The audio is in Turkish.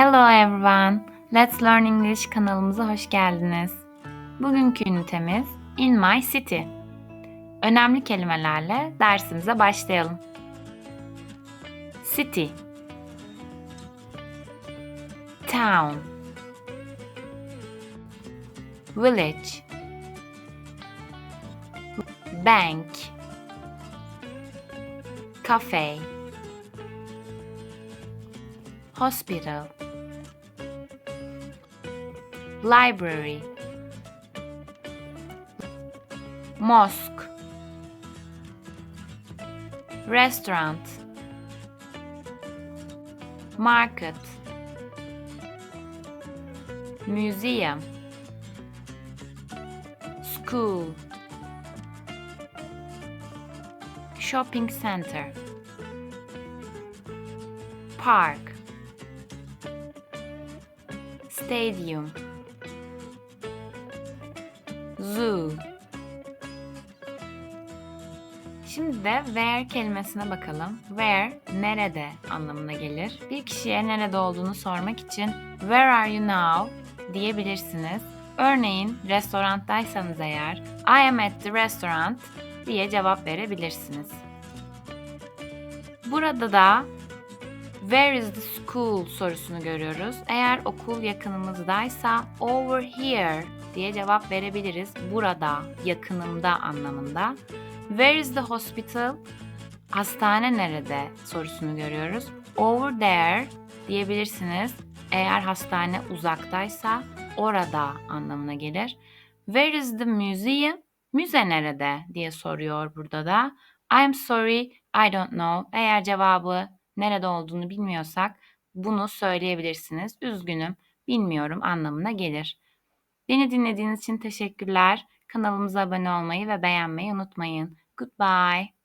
Hello everyone. Let's Learn English kanalımıza hoş geldiniz. Bugünkü ünitemiz In My City. Önemli kelimelerle dersimize başlayalım. City Town Village Bank Cafe Hospital Library. Mosque. Restaurant. Market. Museum. School. Shopping center. Park. Stadium Zoo Şimdi de where kelimesine bakalım. Where, nerede anlamına gelir. Bir kişiye nerede olduğunu sormak için where are you now diyebilirsiniz. Örneğin restorandaysanız eğer I am at the restaurant diye cevap verebilirsiniz. Burada da Where is the school sorusunu görüyoruz. Eğer okul yakınımızdaysa over here diye cevap verebiliriz. Burada, yakınımda anlamında. Where is the hospital? Hastane nerede sorusunu görüyoruz. Over there diyebilirsiniz. Eğer hastane uzaktaysa orada anlamına gelir. Where is the museum? Müze nerede diye soruyor burada da. I'm sorry, I don't know. Eğer cevabı nerede olduğunu bilmiyorsak bunu söyleyebilirsiniz. Üzgünüm, bilmiyorum anlamına gelir. Beni dinlediğiniz için teşekkürler. Kanalımıza abone olmayı ve beğenmeyi unutmayın. Goodbye.